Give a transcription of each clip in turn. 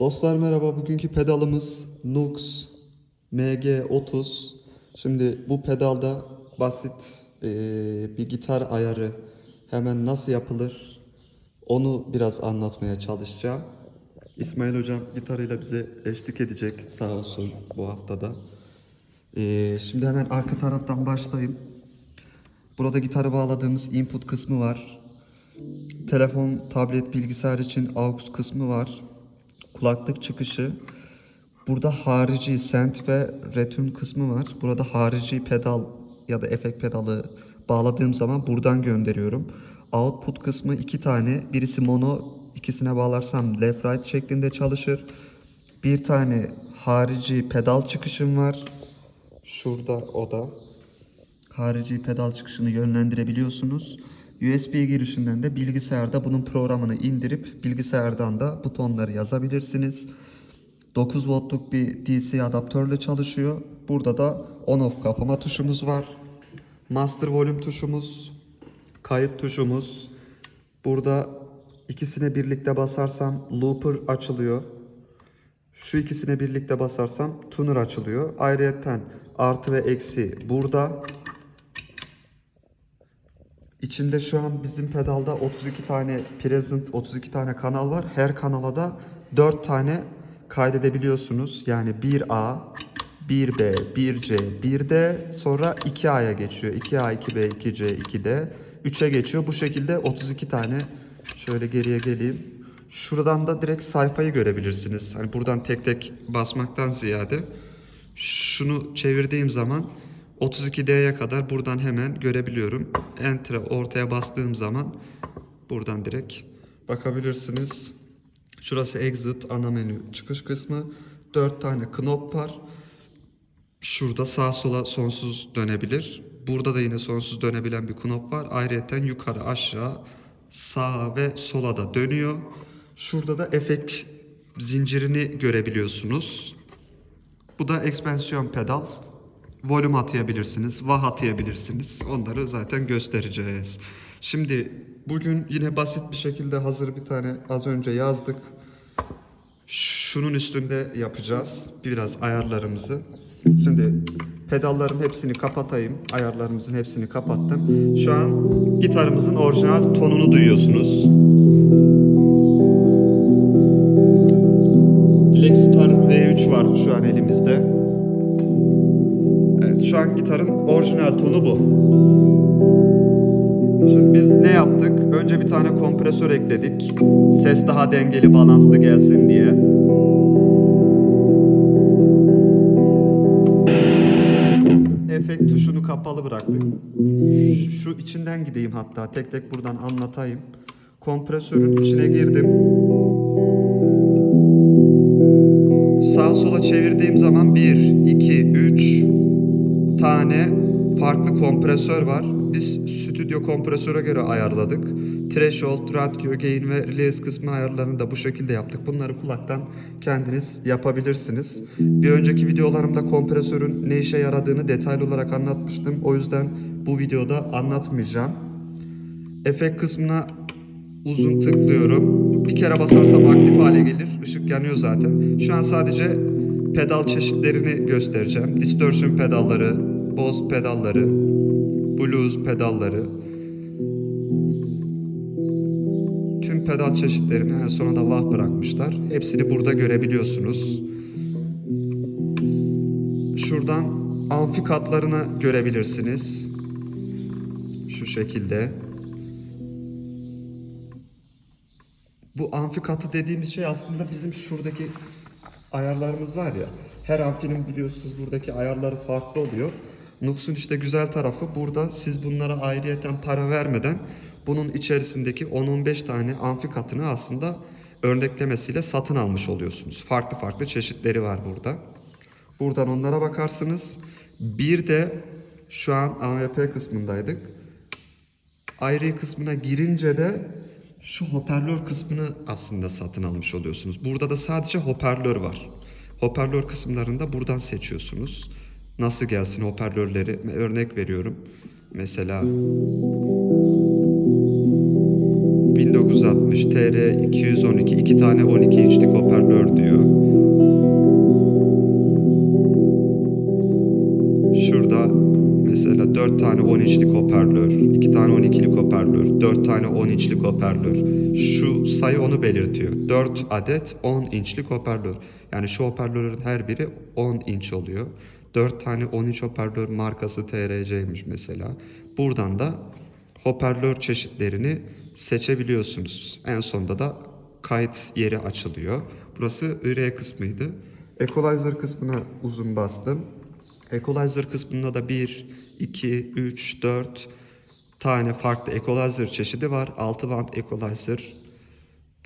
Dostlar merhaba. Bugünkü pedalımız Nux MG30. Şimdi bu pedalda basit eee, bir gitar ayarı hemen nasıl yapılır onu biraz anlatmaya çalışacağım. İsmail hocam gitarıyla bize eşlik edecek sağ olsun bu haftada. Eee, şimdi hemen arka taraftan başlayayım. Burada gitarı bağladığımız input kısmı var. Telefon, tablet, bilgisayar için aux kısmı var. Kulaklık çıkışı. Burada harici send ve return kısmı var. Burada harici pedal ya da efekt pedalı bağladığım zaman buradan gönderiyorum. Output kısmı iki tane. Birisi mono, ikisine bağlarsam left right şeklinde çalışır. Bir tane harici pedal çıkışım var. Şurada o da harici pedal çıkışını yönlendirebiliyorsunuz. USB girişinden de bilgisayarda bunun programını indirip bilgisayardan da butonları yazabilirsiniz. 9 voltluk bir DC adaptörle çalışıyor. Burada da on off kapama tuşumuz var. Master volume tuşumuz, kayıt tuşumuz. Burada ikisine birlikte basarsam looper açılıyor. Şu ikisine birlikte basarsam tuner açılıyor. Ayrıyeten artı ve eksi burada. İçinde şu an bizim pedalda 32 tane present, 32 tane kanal var. Her kanala da 4 tane kaydedebiliyorsunuz. Yani 1A, 1B, 1C, 1D sonra 2A'ya geçiyor. 2A, 2B, 2C, 2D. 3'e geçiyor. Bu şekilde 32 tane şöyle geriye geleyim. Şuradan da direkt sayfayı görebilirsiniz. Hani buradan tek tek basmaktan ziyade şunu çevirdiğim zaman 32D'ye kadar buradan hemen görebiliyorum. Enter'e ortaya bastığım zaman buradan direkt bakabilirsiniz. Şurası exit ana menü çıkış kısmı. 4 tane knop var. Şurada sağ sola sonsuz dönebilir. Burada da yine sonsuz dönebilen bir knop var. Ayrıca yukarı aşağı sağa ve sola da dönüyor. Şurada da efekt zincirini görebiliyorsunuz. Bu da ekspansiyon pedal. Volüm atayabilirsiniz, wah atayabilirsiniz. Onları zaten göstereceğiz. Şimdi bugün yine basit bir şekilde hazır bir tane az önce yazdık. Şunun üstünde yapacağız biraz ayarlarımızı. Şimdi pedalların hepsini kapatayım. Ayarlarımızın hepsini kapattım. Şu an gitarımızın orijinal tonunu duyuyorsunuz. Şu an gitarın orijinal tonu bu. Şimdi biz ne yaptık? Önce bir tane kompresör ekledik. Ses daha dengeli, balanslı gelsin diye. Efekt tuşunu kapalı bıraktık. Şu, içinden gideyim hatta. Tek tek buradan anlatayım. Kompresörün içine girdim. Sağa sola çevirdiğim zaman 1, 2, 3 tane farklı kompresör var. Biz stüdyo kompresöre göre ayarladık. Threshold, radyo, gain ve release kısmı ayarlarını da bu şekilde yaptık. Bunları kulaktan kendiniz yapabilirsiniz. Bir önceki videolarımda kompresörün ne işe yaradığını detaylı olarak anlatmıştım. O yüzden bu videoda anlatmayacağım. Efekt kısmına uzun tıklıyorum. Bir kere basarsam aktif hale gelir. Işık yanıyor zaten. Şu an sadece pedal çeşitlerini göstereceğim. Distortion pedalları, Bose pedalları, Blues pedalları. Tüm pedal çeşitlerini en sona da vah bırakmışlar. Hepsini burada görebiliyorsunuz. Şuradan amfi katlarını görebilirsiniz. Şu şekilde. Bu amfi katı dediğimiz şey aslında bizim şuradaki ayarlarımız var ya. Her amfinin biliyorsunuz buradaki ayarları farklı oluyor. Nux'un işte güzel tarafı burada siz bunlara ayrıyeten para vermeden bunun içerisindeki 10-15 tane amfi katını aslında örneklemesiyle satın almış oluyorsunuz. Farklı farklı çeşitleri var burada. Buradan onlara bakarsınız. Bir de şu an AVP kısmındaydık. Ayrı kısmına girince de şu hoparlör kısmını aslında satın almış oluyorsunuz. Burada da sadece hoparlör var. Hoparlör kısımlarında buradan seçiyorsunuz nasıl gelsin hoparlörleri örnek veriyorum. Mesela 1960 TR 212 iki tane 12 inçlik hoparlör diyor. Şurada mesela 4 tane 10 inçlik hoparlör, 2 tane 12'lik hoparlör, 4 tane 10 inçlik hoparlör. Şu sayı onu belirtiyor. 4 adet 10 inçlik hoparlör. Yani şu hoparlörlerin her biri 10 inç oluyor. 4 tane 10 inç hoparlör markası TRC'ymiş mesela. Buradan da hoparlör çeşitlerini seçebiliyorsunuz. En sonunda da kayıt yeri açılıyor. Burası R kısmıydı. Equalizer kısmına uzun bastım. Equalizer kısmında da 1, 2, 3, 4 tane farklı equalizer çeşidi var. 6 band equalizer.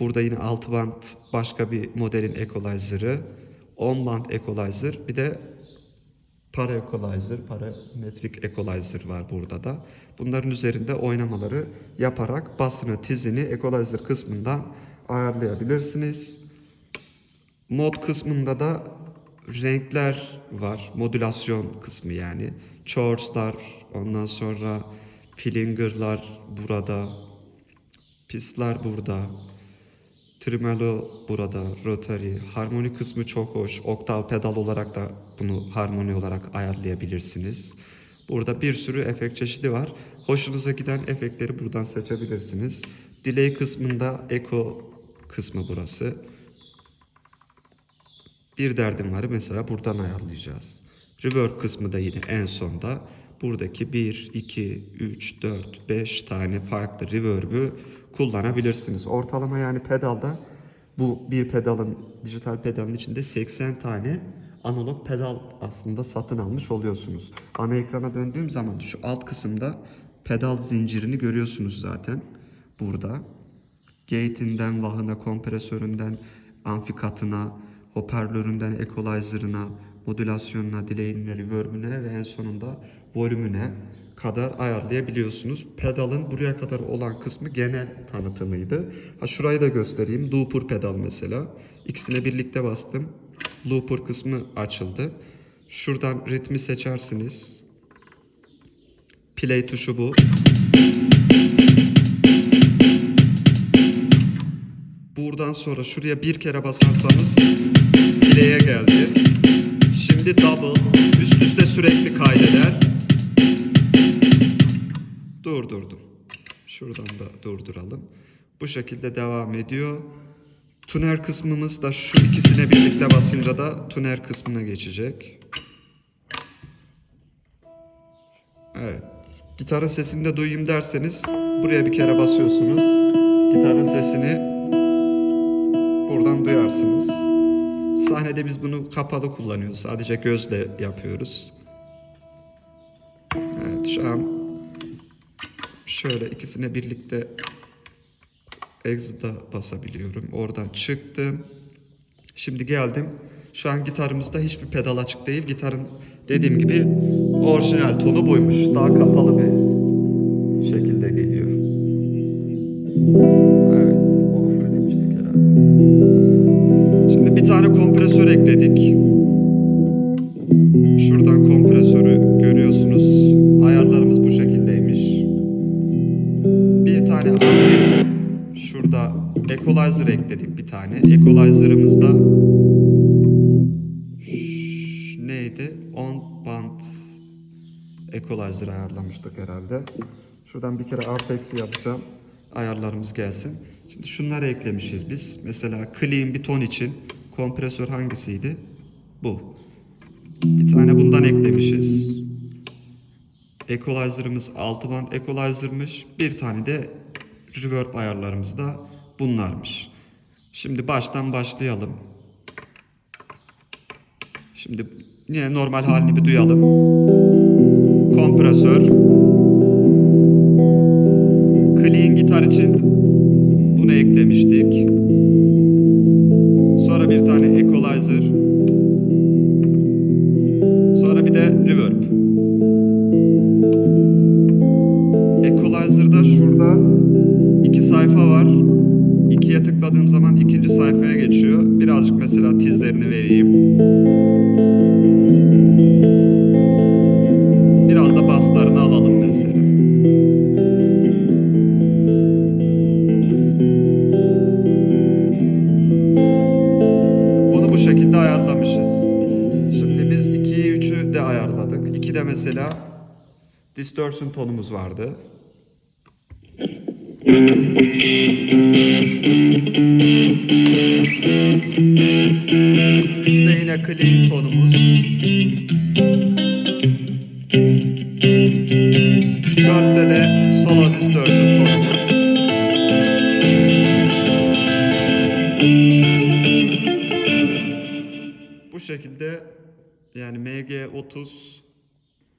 Burada yine 6 band başka bir modelin equalizer'ı. 10 band equalizer. Bir de para equalizer, parametrik equalizer var burada da. Bunların üzerinde oynamaları yaparak basını, tizini equalizer kısmından ayarlayabilirsiniz. Mod kısmında da renkler var. Modülasyon kısmı yani. Chors'lar, ondan sonra Flinger'lar burada. Pisler burada. Tremolo burada, rotary, harmoni kısmı çok hoş. Oktav pedal olarak da bunu harmoni olarak ayarlayabilirsiniz. Burada bir sürü efekt çeşidi var. Hoşunuza giden efektleri buradan seçebilirsiniz. Delay kısmında echo kısmı burası. Bir derdim var mesela buradan ayarlayacağız. Reverb kısmı da yine en sonda. Buradaki 1, 2, 3, 4, 5 tane farklı reverb'ü kullanabilirsiniz. Ortalama yani pedalda bu bir pedalın, dijital pedalın içinde 80 tane analog pedal aslında satın almış oluyorsunuz. Ana ekrana döndüğüm zaman şu alt kısımda pedal zincirini görüyorsunuz zaten burada. Gate'inden, vahına, kompresöründen, amfikatına, hoparlöründen equalizer'ına, modülasyonuna, delay'ine, reverb'üne ve en sonunda volümüne kadar ayarlayabiliyorsunuz. Pedalın buraya kadar olan kısmı genel tanıtımıydı. Ha şurayı da göstereyim. Looper pedal mesela. İkisine birlikte bastım. Looper kısmı açıldı. Şuradan ritmi seçersiniz. Play tuşu bu. Buradan sonra şuraya bir kere basarsanız play'e geldi. Şimdi double üst üste sürekli kaydeder. Durdurdum. Şuradan da durduralım. Bu şekilde devam ediyor. Tuner kısmımız da şu ikisine birlikte basınca da tuner kısmına geçecek. Evet. Gitarın sesini de duyayım derseniz buraya bir kere basıyorsunuz. Gitarın sesini Sahnede biz bunu kapalı kullanıyoruz. Sadece gözle yapıyoruz. Evet şu an şöyle ikisine birlikte exit'a basabiliyorum. Oradan çıktım. Şimdi geldim. Şu an gitarımızda hiçbir pedal açık değil. Gitarın dediğim gibi orijinal tonu buymuş. Daha kapalı bir kompresör ekledik. Şuradan kompresörü görüyorsunuz. Ayarlarımız bu şekildeymiş. Bir tane amfi. Şurada equalizer ekledik bir tane. Equalizer'ımızda Şş, neydi? 10 band equalizer ayarlamıştık herhalde. Şuradan bir kere artı eksi yapacağım. Ayarlarımız gelsin. Şimdi şunları eklemişiz biz. Mesela clean bir ton için kompresör hangisiydi? Bu. Bir tane bundan eklemişiz. Equalizer'ımız 6 band equalizer'mış. Bir tane de reverb ayarlarımız da bunlarmış. Şimdi baştan başlayalım. Şimdi yine normal halini bir duyalım. Kompresör. Clean gitar için bunu eklemiştik. İki sayfa var. İkiye tıkladığım zaman ikinci sayfaya geçiyor. Birazcık mesela tizlerini vereyim. Biraz da baslarını alalım mesela. Bunu bu şekilde ayarlamışız. Şimdi biz 2'yi 3'ü de ayarladık. 2'de mesela distortion tonumuz vardı. Üstte yine clean tonumuz. Dörtte de solo distortion tonumuz. Bu şekilde yani MG30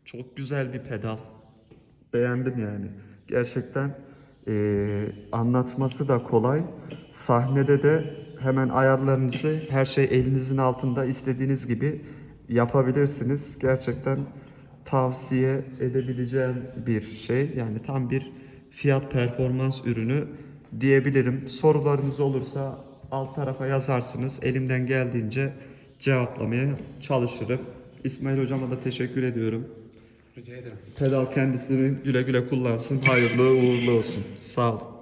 çok güzel bir pedal. Beğendim yani. Gerçekten eee, anlatması da kolay. Sahnede de hemen ayarlarınızı her şey elinizin altında istediğiniz gibi yapabilirsiniz. Gerçekten tavsiye edebileceğim bir şey. Yani tam bir fiyat performans ürünü diyebilirim. Sorularınız olursa alt tarafa yazarsınız. Elimden geldiğince cevaplamaya çalışırım. İsmail hocama da teşekkür ediyorum. Rica ederim. Pedal kendisini güle güle kullansın. Hayırlı uğurlu olsun. Sağ olun.